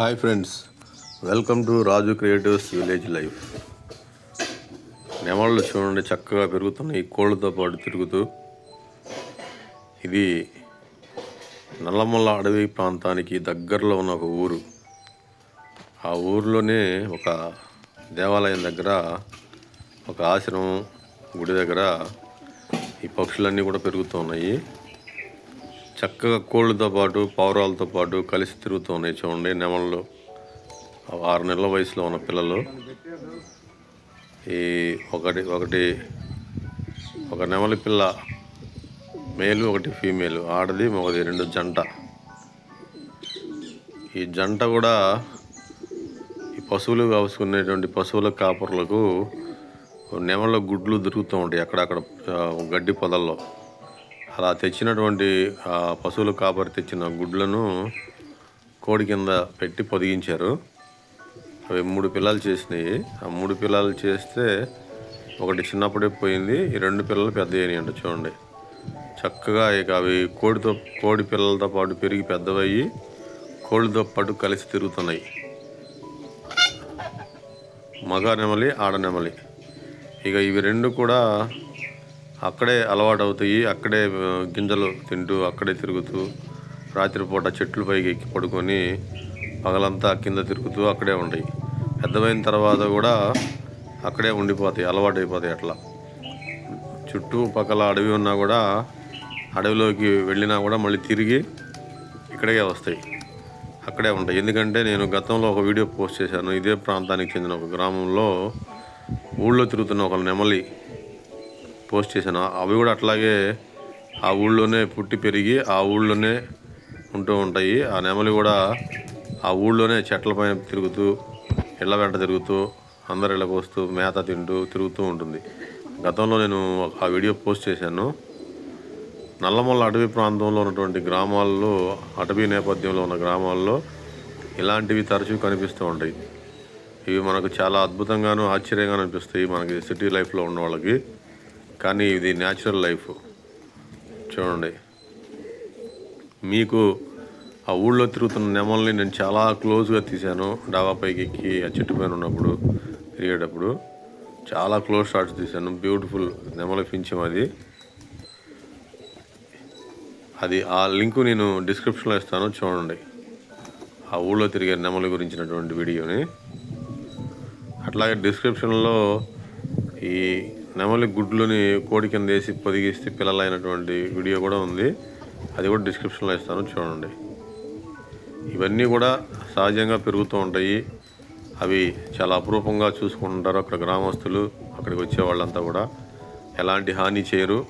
Hi friends welcome to Raju creatives village life నెమళ్ళు చూడండి చక్కగా పెరుగుతున్నాయి కోళ్ళతో పాటు తిరుగుతూ. ఇది నల్లమల్ల అడవి ప్రాంతానికి దగ్గరలో ఉన్న ఒక ఊరు. ఆ ఊరిలోనే ఒక దేవాలయం దగ్గర ఒక ఆశ్రమం గుడి దగ్గర ఈ పక్షులన్నీ కూడా పెరుగుతున్నాయి చక్కగా కోళ్ళతో పాటు పావురాలతో పాటు కలిసి తిరుగుతూ ఉన్నాయి చూడండి నెమల్లో ఆరు నెలల వయసులో ఉన్న పిల్లలు. ఈ ఒకటి ఒకటి ఒక నెమలి పిల్ల మేలు ఒకటి ఫీమేల్ ఆడది ఒకటి రెండు జంట. ఈ జంట కూడా ఈ పశువులు కాసుకునేటువంటి పశువుల కాపర్లకు నెమళ్ళ గుడ్లు దొరుకుతూ ఉంటాయి అక్కడక్కడ గడ్డి పొదల్లో. అలా తెచ్చినటువంటి ఆ పశువుల కాపరి తెచ్చిన గుడ్లను కోడి కింద పెట్టి పొదిగించారు. అవి మూడు పిల్లలు చేసినాయి. ఆ మూడు పిల్లలు చేస్తే ఒకటి చిన్నప్పుడే పోయింది ఈ రెండు పిల్లలు పెద్ద అయినాయంట చూడండి. చక్కగా ఇక అవి కోడితో కోడి పిల్లలతో పాటు పెరిగి పెద్దవయ్యి కోడితో పాటు కలిసి తిరుగుతున్నాయి. మగ నెమలి ఆడ నెమలి. ఇక ఇవి రెండు కూడా అక్కడే అలవాటు అవుతాయి అక్కడే గింజలు తింటూ అక్కడే తిరుగుతూ రాత్రిపూట చెట్లు పైకి ఎక్కి పడుకొని పగలంతా కింద తిరుగుతూ అక్కడే ఉంటాయి. పెద్దవైన తర్వాత కూడా అక్కడే ఉండిపోతాయి అలవాటు అయిపోతాయి అట్లా చుట్టుపక్కల అడవి ఉన్నా కూడా అడవిలోకి వెళ్ళినా కూడా మళ్ళీ తిరిగి ఇక్కడికే వస్తాయి. అక్కడే ఉంటాయి. ఎందుకంటే నేను గతంలో ఒక వీడియో పోస్ట్ చేశాను. ఇదే ప్రాంతానికి చెందిన ఒక గ్రామంలో ఊళ్ళో తిరుగుతున్న ఒక నెమలి. పోస్ట్ చేశాను. అవి కూడా అట్లాగే ఆ ఊళ్ళోనే పుట్టి పెరిగి ఆ ఊళ్ళోనే ఉంటూ ఉంటాయి. ఆ నెమలి కూడా ఆ ఊళ్ళోనే చెట్ల పైన తిరుగుతూ ఇళ్ళ వెంట తిరుగుతూ అందరి ఇళ్ళకి వస్తూ మేత తింటూ తిరుగుతూ ఉంటుంది. గతంలో నేను ఆ వీడియో పోస్ట్ చేశాను. నల్లమల్ల అటవీ ప్రాంతంలో ఉన్నటువంటి గ్రామాల్లో అటవీ నేపథ్యంలో ఉన్న గ్రామాల్లో ఇలాంటివి తరచూ కనిపిస్తూ ఉంటాయి. ఇవి మనకు చాలా అద్భుతంగాను ఆశ్చర్యంగా అనిపిస్తాయి. మనకి సిటీ లైఫ్లో ఉన్న వాళ్ళకి. కానీ ఇది న్యాచురల్ లైఫ్ చూడండి. మీకు ఆ ఊళ్ళో తిరుగుతున్న నెమల్ని నేను చాలా క్లోజ్గా తీశాను. డాబా పైకి ఎక్కి ఆ చెట్టు పైన ఉన్నప్పుడు తిరిగేటప్పుడు చాలా క్లోజ్ షాట్స్ తీశాను. బ్యూటిఫుల్ నెమలి పింఛం అది. అది ఆ లింకు నేను డిస్క్రిప్షన్లో ఇస్తాను. చూడండి. ఆ ఊళ్ళో తిరిగే నెమలి గురించినటువంటి వీడియోని. అట్లాగే డిస్క్రిప్షన్లో ఈ నెమలి గుడ్లని కోడి కింద వేసి పొదిగిస్తే పిల్లలైనటువంటి వీడియో కూడా ఉంది. అది కూడా డిస్క్రిప్షన్లో ఇస్తాను చూడండి. ఇవన్నీ కూడా సహజంగా పెరుగుతూ ఉంటాయి. అవి చాలా అపురూపంగా చూసుకుంటుంటారు అక్కడ గ్రామస్తులు అక్కడికి వచ్చే వాళ్ళంతా కూడా. ఎలాంటి హాని చేయరు.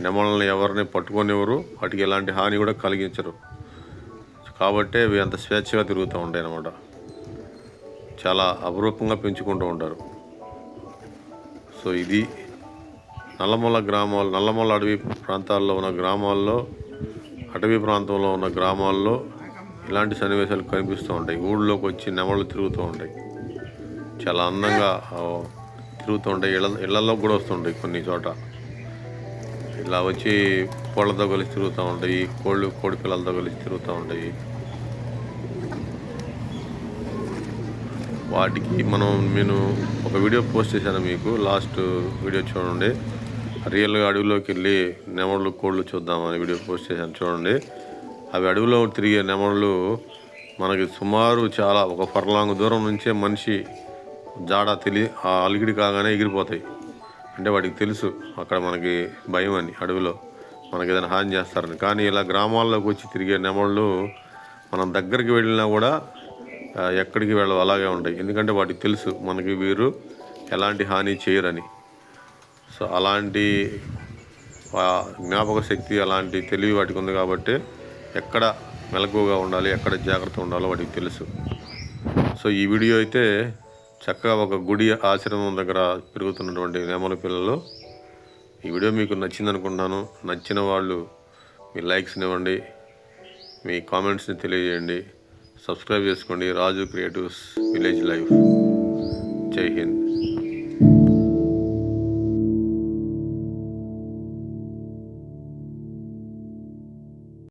నెమలని ఎవరిని పట్టుకొనివ్వరు. వాటికి ఎలాంటి హాని కూడా కలిగించరు. కాబట్టే అవి అంత స్వేచ్ఛగా తిరుగుతూ ఉంటాయి అన్నమాట చాలా అపురూపంగా పెంచుకుంటూ ఉంటారు. సో ఇది నల్లమల్ల గ్రామాలు నల్లమల్ల అడవి ప్రాంతాల్లో ఉన్న గ్రామాల్లో అటవీ ప్రాంతంలో ఉన్న గ్రామాల్లో ఇలాంటి సన్నివేశాలు కనిపిస్తూ ఉంటాయి. ఊళ్ళోకి వచ్చి నెమళ్ళు తిరుగుతూ ఉంటాయి. చాలా అందంగా తిరుగుతూ ఉంటాయి. ఇళ్ళ ఇళ్ళలో కూడా వస్తుంటాయి కొన్ని చోట. ఇలా వచ్చి కోళ్ళతో కలిసి తిరుగుతూ ఉంటాయి కోళ్ళు కోడి పిల్లలతో కలిసి తిరుగుతూ ఉంటాయి. వాటికి మనం నేను ఒక వీడియో పోస్ట్ చేశాను మీకు లాస్ట్ వీడియో చూడండి. రియల్గా అడవిలోకి వెళ్ళి నెమళ్ళు కోళ్ళు చూద్దామని వీడియో పోస్ట్ చేశాను చూడండి. అవి అడవిలో తిరిగే నెమళ్ళు మనకి సుమారు చాలా ఒక ఫర్లాంగ్ దూరం నుంచే మనిషి జాడ తెలి ఆ అలిగిడి కాగానే ఎగిరిపోతాయి. అంటే వాటికి తెలుసు అక్కడ మనకి భయం అని అడవిలో. మనకి ఏదైనా హాని చేస్తారని. కానీ ఇలా గ్రామాల్లోకి వచ్చి తిరిగే నెమళ్ళు మనం దగ్గరికి వెళ్ళినా కూడా ఎక్కడికి వెళ్ళవు అలాగే ఉంటాయి. ఎందుకంటే వాటికి తెలుసు మనకి వీరు ఎలాంటి హాని చేయరని. సో అలాంటి జ్ఞాపక శక్తి అలాంటి తెలివి వాటికి ఉంది కాబట్టి ఎక్కడ మెలకువగా ఉండాలి ఎక్కడ జాగ్రత్త ఉండాలో వాటికి తెలుసు. సో ఈ వీడియో అయితే చక్కగా ఒక గుడి ఆశ్రమం దగ్గర పెరుగుతున్నటువంటి నెమలి పిల్లలు. ఈ వీడియో మీకు నచ్చింది అనుకుంటున్నాను నచ్చిన వాళ్ళు మీ లైక్స్ని ఇవ్వండి మీ కామెంట్స్ని తెలియజేయండి. సబ్స్క్రైబ్ చేసుకోండి. Raju creatives village life. Jai Hind.